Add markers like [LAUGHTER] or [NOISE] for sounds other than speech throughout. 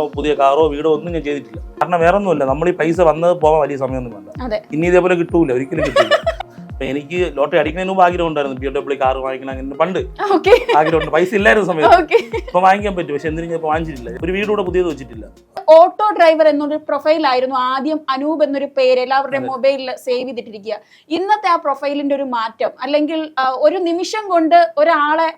പുതിയ കാറോ വീടോ ഒന്നും ഞാൻ ചെയ്തിട്ടില്ല. കാരണം വേറെ ഒന്നുമില്ല നമ്മൾ ഈ പൈസ വന്നത് പോകാൻ വലിയ സമയമൊന്നും വേണ്ട. ഇനി ഇതേപോലെ കിട്ടൂല ഒരിക്കലും കിട്ടില്ല അപ്പൊ എനിക്ക് ലോട്ടറി അടിക്കുന്നതിന് മുമ്പ് ആഗ്രഹം ഉണ്ടായിരുന്നു ബി ഡബ്ല്യൂ കാർ വാങ്ങിക്കണം അങ്ങനെ പണ്ട്. ആഗ്രഹം ആഗ്രഹമുണ്ട് പൈസ ഇല്ലായിരുന്നു സമയത്ത്. ഇപ്പൊ വാങ്ങിക്കാൻ പറ്റും പക്ഷെ എന്തിനും ഞാൻ ഇപ്പൊ വാങ്ങിച്ചിട്ടില്ല. ഒരു വീട് കൂടെ പുതിയത് വെച്ചിട്ടില്ല. ഓട്ടോ ഡ്രൈവർ എന്നൊരു പ്രൊഫൈൽ ആയിരുന്നു ആദ്യം അനൂപ് എന്നൊരു പേര് എല്ലാവരുടെയും മൊബൈലിൽ സേവ് ചെയ്തിട്ടിരിക്കുക. ഇന്നത്തെ ആ പ്രൊഫൈലിന്റെ ഒരു മാറ്റം അല്ലെങ്കിൽ ഒരു നിമിഷം കൊണ്ട് ഒരാളെ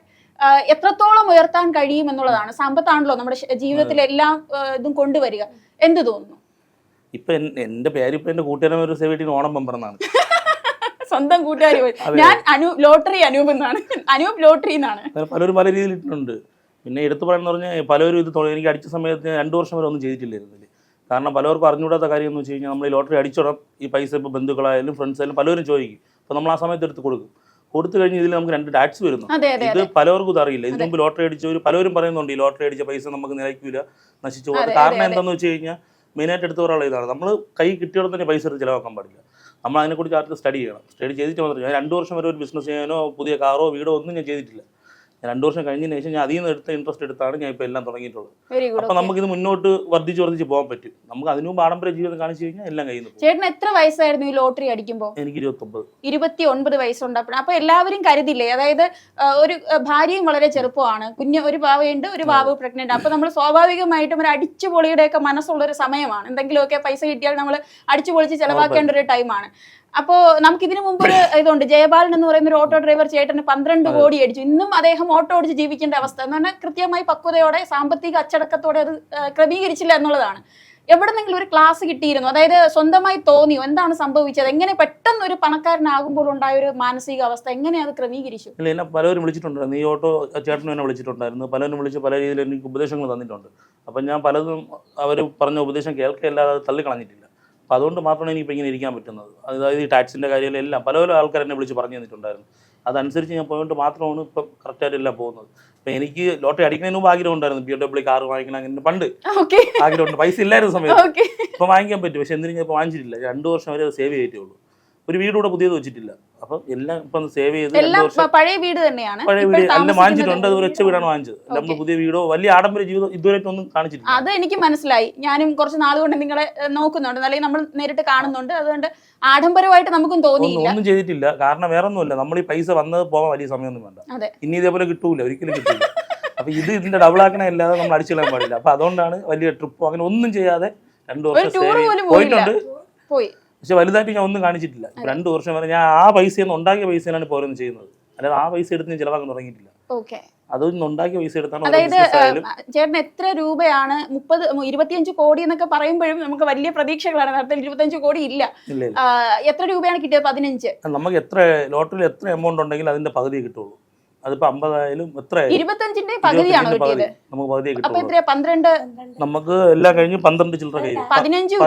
എത്രത്തോളം ഉയർത്താൻ കഴിയും എന്നുള്ളതാണ്. സമ്പത്താണല്ലോ നമ്മുടെ ജീവിതത്തിലെ ജീവിതത്തിൽ എല്ലാം ഇതും കൊണ്ടുവരിക. എന്ത് തോന്നുന്നു? ഇപ്പൊ എന്റെ പേര് ഇപ്പൊ എന്റെ കൂട്ടുകാരൻ ഒരു സേവിട്ടിന് ഓണം പമ്പറന്നാണ് [LAUGHS] സ്വന്തം കൂട്ടുകാരി ഞാൻ അനു ലോട്ടറി അനൂപ് എന്നാണ്. [LAUGHS] അനൂപ് ലോട്ടറി എന്നാണ്. പലരും പല രീതിയിൽ ഇട്ടിട്ടുണ്ട്. പിന്നെ എടുത്തു പറയാന്ന് പറഞ്ഞാൽ പലരും ഇത് എനിക്ക് അടിച്ച സമയത്ത് രണ്ടു വർഷം വരെ ഒന്നും ചെയ്തിട്ടില്ലായിരുന്നില്ല. കാരണം പലർക്കും അറിഞ്ഞുകൂടാത്ത കാര്യം എന്ന് വെച്ച് കഴിഞ്ഞാൽ നമ്മൾ ഈ ലോട്ടറി അടിച്ചിടാം ഈ പൈസ ഇപ്പോൾ ബന്ധുക്കളായാലും ഫ്രണ്ട്സ് ആയാലും പലരും ചോദിക്കും. അപ്പോൾ നമ്മൾ ആ സമയത്ത് എടുത്ത് കൊടുക്കും. കൊടുത്തു കഴിഞ്ഞ് ഇതിൽ നമുക്ക് രണ്ട് ടാക്സ് വരുന്നു. ഇത് പലർക്കും ഇത് അറിയില്ല. ഇതിന് മുമ്പ് ലോട്ടറി അടിച്ചവർ പലരും പറയുന്നുണ്ട് ഈ ലോട്ടറി അടിച്ച പൈസ നമുക്ക് നിലയ്ക്കൂല നശിച്ചു പോകും. കാരണം എന്താണെന്ന് വെച്ച് കഴിഞ്ഞാൽ മെയിനായിട്ട് എടുത്തു പറയാനുള്ള ഇതാണ്. നമ്മൾ കൈ കിട്ടിയോടെ തന്നെ പൈസ എടുത്ത് ചിലവാക്കാൻ പാടില്ല. നമ്മൾ അതിനെക്കുറിച്ച് ആർക്കും സ്റ്റഡി ചെയ്യണം. സ്റ്റഡി ചെയ്തിട്ട് മാത്രമേ ഞാൻ രണ്ട് വർഷം വരെ ഒരു ബിസിനസ് ചെയ്യാനോ പുതിയ കാറോ വീടോ ഒന്നും ഞാൻ ചെയ്തിട്ടില്ല. രണ്ട് വർഷം കഴിഞ്ഞതിന് ശേഷം ഞാൻ അതിൽ നിന്ന് എടുത്ത ഇൻട്രസ്റ്റ് എടുത്താണ് ഞാൻ ഇപ്പോൾ എല്ലാം തുടങ്ങിയിട്ടുള്ളത്. അപ്പോൾ നമുക്കിത് മുന്നോട്ട് വർദ്ധിച്ച് വർദ്ധിച്ച് പോകാൻ പറ്റും. നമുക്ക് അതിനു ആഡംബര ജീവിതം കാണിച്ചു കഴിഞ്ഞാൽ എല്ലാം കഴിയുന്നു ചേട്ടൻ എത്ര വയസ്സായിരുന്നു ഈ ലോട്ടറി അടിക്കുമ്പോൾ എനിക്ക് ഇരുപത്തൊമ്പത്. ഇരുപത്തി ഒൻപത് വയസ്സുണ്ടപ്പോൾ അപ്പൊ എല്ലാവരും കരുതില്ലേ? അതായത് ഒരു ഭാര്യയും വളരെ ചെറുപ്പമാണ്. കുഞ്ഞ് ഒരു ഭാവയുണ്ട് ഒരു ഭാവ് പ്രഗ്നന്റ് അപ്പൊ നമ്മൾ സ്വാഭാവികമായിട്ടും ഒരു അടിച്ചുപൊളിയുടെ ഒക്കെ മനസ്സുള്ള ഒരു സമയമാണ്. എന്തെങ്കിലുമൊക്കെ പൈസ കിട്ടിയാൽ നമ്മൾ അടിച്ചുപൊളിച്ച് ചെലവാക്കേണ്ട ഒരു ടൈമാണ് അപ്പോ നമുക്ക് ഇതിനു മുമ്പ് ഒരു ഇതുണ്ട്. ജയപാലൻ എന്ന് പറയുന്ന ഒരു ഓട്ടോ ഡ്രൈവർ ചേട്ടന് പന്ത്രണ്ട് കോടി അടിച്ചു. ഇന്നും അദ്ദേഹം ഓട്ടോ ഓടിച്ച് ജീവിക്കേണ്ട അവസ്ഥ. എന്ന് പറഞ്ഞാൽ കൃത്യമായി പക്വതയോടെ സാമ്പത്തിക അച്ചടക്കത്തോടെ അത് ക്രമീകരിച്ചില്ല എന്നുള്ളതാണ്. എവിടെന്നെങ്കിലും ഒരു ക്ലാസ് കിട്ടിയിരുന്നു. അതായത് സ്വന്തമായി തോന്നിയോ? എന്താണ് സംഭവിച്ചത്? എങ്ങനെ പെട്ടെന്ന് ഒരു പണക്കാരനാകുമ്പോൾ ഉണ്ടായ ഒരു മാനസിക അവസ്ഥ? എങ്ങനെ അത് ക്രമീകരിച്ചു? ഇല്ല എന്നെ പലരും വിളിച്ചിട്ടുണ്ടായിരുന്നു. ഈ ഓട്ടോ ചേട്ടനും എന്നെ വിളിച്ചിട്ടുണ്ടായിരുന്നു. പലരും വിളിച്ച് പല രീതിയിൽ എനിക്ക് ഉപദേശങ്ങൾ തന്നിട്ടുണ്ട്. അപ്പം ഞാൻ പലതും അവർ പറഞ്ഞ ഉപദേശം കേൾക്കല്ലാതെ അത് തള്ളിക്കളഞ്ഞിട്ടില്ല. അപ്പം അതുകൊണ്ട് മാത്രമാണ് എനിക്കിപ്പോൾ ഇങ്ങനെ ഇരിക്കാൻ പറ്റുന്നത്. അതായത് ഈ ടാക്സിന്റെ കാര്യങ്ങളെല്ലാം പല പല ആൾക്കാർ എന്നെ വിളിച്ച് പറഞ്ഞു തന്നിട്ടുണ്ടായിരുന്നു. അതനുസരിച്ച് ഞാൻ പോയിട്ട് മാത്രമാണ് ഇപ്പം കറക്റ്റായിട്ട് എല്ലാം പോകുന്നത്. അപ്പം എനിക്ക് ലോട്ടറി അടിക്കുന്നതിന് മുമ്പ് ആഗ്രഹം ഉണ്ടായിരുന്നു. ബി ഡബ്ല്യൂ കാർ വാങ്ങിക്കണം അങ്ങനെ പണ്ട് ആഗ്രഹമുണ്ട്. പൈസ ഇല്ലായിരുന്ന സമയത്ത്. ഇപ്പം വാങ്ങിക്കാൻ പറ്റും. പക്ഷെ എന്തിനും ഞാൻ ഇപ്പോൾ വാങ്ങിച്ചിട്ടില്ല. രണ്ട് വർഷം വരെ അത് സേവ് ചെയ്തിട്ടേ ഉള്ളൂ. ഒരു വീടുകൂടെ പുതിയത് വെച്ചിട്ടില്ല. അപ്പം എല്ലാം ഇപ്പം സേവ് ചെയ്ത് എല്ലാം പ- പഴയ വീട് തന്നെയാണ്. പഴയ ഇപ്പോൾ വീട് എല്ലാം താമസിക്കുന്നത് വാങ്ങിച്ചിട്ടുണ്ട്. അത് ഒരൊച്ച വീടാണ് വാങ്ങിച്ചത്. നമ്മൾ പുതിയ വീടോ വലിയ ആഡംബര ജീവിതം ഇതുവരെയായിട്ടൊന്നും കാണിച്ചിട്ടില്ല. അത് എനിക്ക് മനസ്സിലായി. ഞാനും കുറച്ച് നാളുകൊണ്ട് നിങ്ങളെ ഏഹ്, നോക്കുന്നുണ്ട്. അല്ലെങ്കിൽ നമ്മൾ നേരിട്ട് കാണുന്നുണ്ട്. അതുകൊണ്ട് ആഡംബരമായിട്ട് നമുക്കും ഒന്നും തോന്നിയില്ല. ഒന്നും ചെയ്തിട്ടില്ല. കാരണം വേറെ ഒന്നുമില്ല നമ്മൾ ഈ പൈസ വന്നത് പോകാൻ വലിയ സമയമൊന്നും വേണ്ട. അതെ. ഇനി ഇതേപോലെ കിട്ടൂല. ഒരിക്കലും കിട്ടില്ല അപ്പൊ ഇത് ഇതിന്റെ ഡബിൾ ആക്കണ അല്ലാതെ നമ്മൾ അടിച്ചു കളയാൻ പാടില്ല. അപ്പൊ അതുകൊണ്ടാണ് വലിയ ട്രിപ്പോ അങ്ങനെ ഒന്നും ചെയ്യാതെ രണ്ടു ഒരു വർഷം ടൂർ save ചെയ്ത് പോയില്ല. പോയിട്ടുണ്ട്. പോയി. പക്ഷെ വലുതായിട്ട് ഞാൻ ഒന്നും കാണിച്ചിട്ടില്ല. രണ്ട് വർഷം വരെ ഞാൻ ആ പൈസ ഉണ്ടാക്കിയ പൈസയിലാണ് ഇപ്പോൾ ഓരോന്ന് ചെയ്യുന്നത്. അല്ലാതെ ആ പൈസ എടുത്ത് ഞാൻ ചിലവാക്കാൻ തുടങ്ങിയിട്ടില്ല. ഓക്കെ. അതൊന്നും ഉണ്ടാക്കിയ പൈസ എടുത്താണ് അതായത് ചേട്ടൻ എത്ര രൂപയാണ് മുപ്പത് ഇരുപത്തിയഞ്ച് കോടി എന്നൊക്കെ പറയുമ്പോഴും നമുക്ക് വലിയ പ്രതീക്ഷകളാണ്. നേരത്തെ ഇരുപത്തിയഞ്ച് കോടി ഇല്ല. എത്ര രൂപയാണ് കിട്ടിയത്? പതിനഞ്ച്. നമുക്ക് എത്ര ലോട്ടറിയിൽ എത്ര എമൗണ്ട് ഉണ്ടെങ്കിൽ അതിന്റെ പകുതി കിട്ടുള്ളൂ. അതിപ്പോ അമ്പതായാലും എത്ര ഇരുപത്തഞ്ചിന്റെ പകുതിയാണോ കിട്ടിയത് പകുതി നമുക്ക് പകുതിയെ അപ്പൊ കിട്ടുള്ളൂ. പന്ത്രണ്ട്? നമുക്ക് എല്ലാം കഴിഞ്ഞ് പന്ത്രണ്ട് ചില്ലറ കയ്യിൽ പതിനഞ്ചും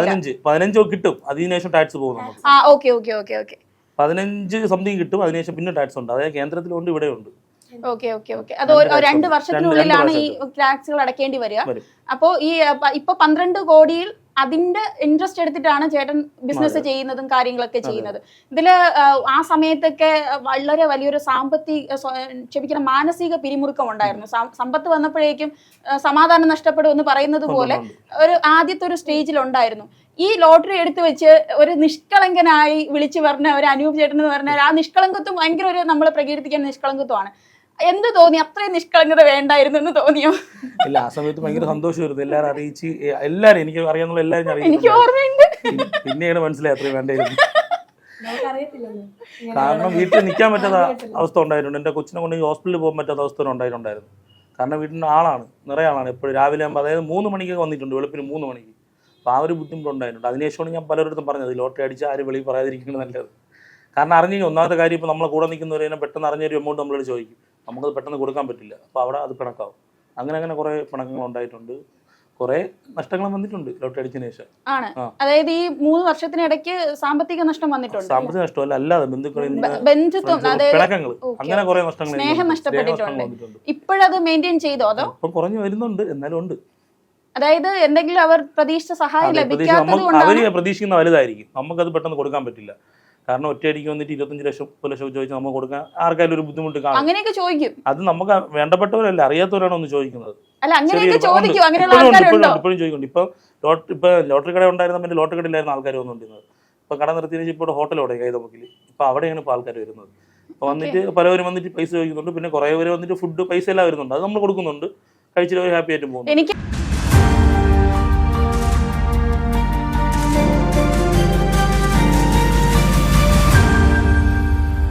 പതിനഞ്ച്. കിട്ടും. അതിനുശേഷം ടാക്സ് പോകും നമുക്ക്. പതിനഞ്ച് സംതിങ് കിട്ടും. അതിനുശേഷം പിന്നെ ടാക്സ് ഉണ്ട്. അതായത് കേന്ദ്രത്തിലുണ്ട് ഇവിടെ ഉണ്ട് ഓക്കെ ഓക്കെ ഓക്കെ. അത് രണ്ട്. വർഷത്തിനുള്ളിലാണ് ഈ ടാക്സുകൾ അടക്കേണ്ടി വരിക. വരും. അപ്പോ ഈ ഇപ്പൊ പന്ത്രണ്ട് കോടിയിൽ അതിന്റെ ഇൻട്രസ്റ്റ് എടുത്തിട്ടാണ് ചേട്ടൻ ബിസിനസ് ചെയ്യുന്നതും കാര്യങ്ങളൊക്കെ ചെയ്യുന്നത്. ഇതിൽ ആ സമയത്തൊക്കെ വളരെ വലിയൊരു സാമ്പത്തിക ക്ഷമിക്കണം മാനസിക പിരിമുറുക്കം ഉണ്ടായിരുന്നു. സമ്പത്ത് വന്നപ്പോഴേക്കും സമാധാനം നഷ്ടപ്പെടും എന്ന് പറയുന്നത് പോലെ ഒരു ആദ്യത്തെ ഒരു സ്റ്റേജിൽ ഉണ്ടായിരുന്നു. ഈ ലോട്ടറി എടുത്തു വെച്ച് ഒരു നിഷ്കളങ്കനായി വിളിച്ചു പറഞ്ഞ ഒരു അനൂപ് ചേട്ടൻ എന്ന് പറഞ്ഞാൽ ആ നിഷ്കളങ്കത്വം ഭയങ്കര ഒരു നമ്മളെ പ്രകീർത്തിക്കുന്ന നിഷ്കളങ്കത്വമാണ്. എന്ത് തോന്നി? അത്രയും നിഷ്കളങ്കത വേണ്ടായിരുന്നു എന്ന് തോന്നിയോ? ഇല്ല ആ സമയത്ത് ഭയങ്കര സന്തോഷമായിരുന്നു എല്ലാരും അറിയിച്ച് എല്ലാരും എല്ലാവരും എനിക്ക് അറിയാന്നുള്ള എല്ലാരും എനിക്ക് അറിയിച്ചു ഓർമ്മയുണ്ട് പിന്നെയാണ് മനസ്സിലായി അത്രയും വേണ്ടായിരുന്നു കാരണം വീട്ടിൽ നിൽക്കാൻ പറ്റാത്ത അവസ്ഥ ഉണ്ടായിട്ടുണ്ട് എന്റെ കൊച്ചിനെ കൊണ്ട് ഹോസ്പിറ്റലിൽ പോകാൻ പറ്റാത്ത അവസ്ഥ ഉണ്ടായിട്ടുണ്ടായിരുന്നു കാരണം വീട്ടിൽ ആളാണ് നിറയെ ആളാണ്. എപ്പോഴും രാവിലെ ആകുമ്പോൾ അതായത് മൂന്ന് മണിക്കൊക്കെ വന്നിട്ടുണ്ട് വെളുപ്പിന് മൂന്ന് മണിക്ക്. അപ്പോൾ ആ ഒരു ബുദ്ധിമുട്ടുണ്ടായിട്ടുണ്ട് അതിനുശേഷമാണ് ഞാൻ പലരിടത്തും പറഞ്ഞത് ലോട്ടറി അടിച്ച് ആരും വെളിയിൽ പറയാതിരിക്കുന്നത് നല്ലത്. കാരണം അറിഞ്ഞു ഒന്നാമത്തെ കാര്യം ഇപ്പോൾ നമ്മളെ കൂടെ നിൽക്കുന്നവരെ പെട്ടെന്ന് അറിഞ്ഞൊരു എമൗണ്ട് നമ്മളോട് ചോദിക്കും. നമുക്കത് പെട്ടെന്ന് കൊടുക്കാൻ പറ്റില്ല. അപ്പോൾ അവിടെ അത് പിണക്കാവും അങ്ങനെ അങ്ങനെ കുറേ പിണക്കങ്ങൾ ഉണ്ടായിട്ടുണ്ട്. കുറേ നഷ്ടങ്ങൾ വന്നിട്ടുണ്ട് ലോട്ടറി അടിച്ചതിന് ശേഷം. ആണ്. അതായത് ഈ മൂന്ന് വർഷത്തിനിടയ്ക്ക് സാമ്പത്തിക നഷ്ടം വന്നിട്ടുണ്ട് സാമ്പത്തിക നഷ്ടമല്ല അല്ലാതെ ബന്ധുക്കളിൽ ബന്ധുത്വം പിണക്കങ്ങൾ അങ്ങനെ കുറേ നഷ്ടങ്ങൾ സ്നേഹം നഷ്ടപ്പെട്ടിട്ടുണ്ട്. ഇപ്പോഴത് മെയിന്റെയിൻ ചെയ്തോ അതോ? ഇപ്പം കുറഞ്ഞു വരുന്നുണ്ട് എന്നാലും ഉണ്ട്. അതായത് എന്തെങ്കിലും അവർ പ്രതീക്ഷിച്ച സഹായം ലഭിക്കാത്തത് നമുക്ക് അത് അവർ പ്രതീക്ഷിക്കുന്ന വലുതായിരിക്കും. നമുക്കത് പെട്ടെന്ന് കൊടുക്കാൻ പറ്റില്ല. കാരണം ഒറ്റയടിക്ക് വന്നിട്ട് ഇരുപത്തഞ്ച് ലക്ഷം മുപ്പത് ലക്ഷം ചോദിച്ചാൽ നമുക്ക് കൊടുക്കാൻ ആർക്കായാലും ഒരു ബുദ്ധിമുട്ട് കാണും. അങ്ങനെയൊക്കെ ചോദിക്കും. അത് നമുക്ക് വേണ്ടപ്പെട്ടവരല്ല? അറിയാത്തവരാണ് ഒന്ന് ചോദിക്കുന്നത്. ഇപ്പോഴും ചോദിക്കുന്നുണ്ട്. ഇപ്പൊ ലോട്ടറി ഇപ്പൊ ലോട്ടറി കട ഉണ്ടായിരുന്ന പിന്നെ ലോട്ടറി കടയിലായിരുന്നു ആൾക്കാർ വന്നുകൊണ്ടിരുന്നത്. ഇപ്പൊ കട നിർത്തിയതിന് ഇപ്പോൾ ഹോട്ടൽ അവിടെ കൈതമുക്കിൽ ഇപ്പൊ അവിടെയാണ് ഇപ്പൊ ആൾക്കാർ വരുന്നത്. അപ്പൊ വന്നിട്ട് പലവരും വന്നിട്ട് പൈസ ചോദിക്കുന്നുണ്ട്. പിന്നെ കുറെ പേര് വന്നിട്ട് ഫുഡ് പൈസ എല്ലാം വരുന്നുണ്ട്. അത് നമ്മൾ കൊടുക്കുന്നുണ്ട്. കഴിച്ചിട്ട് ഹാപ്പി ആയിട്ട് പോകുന്നു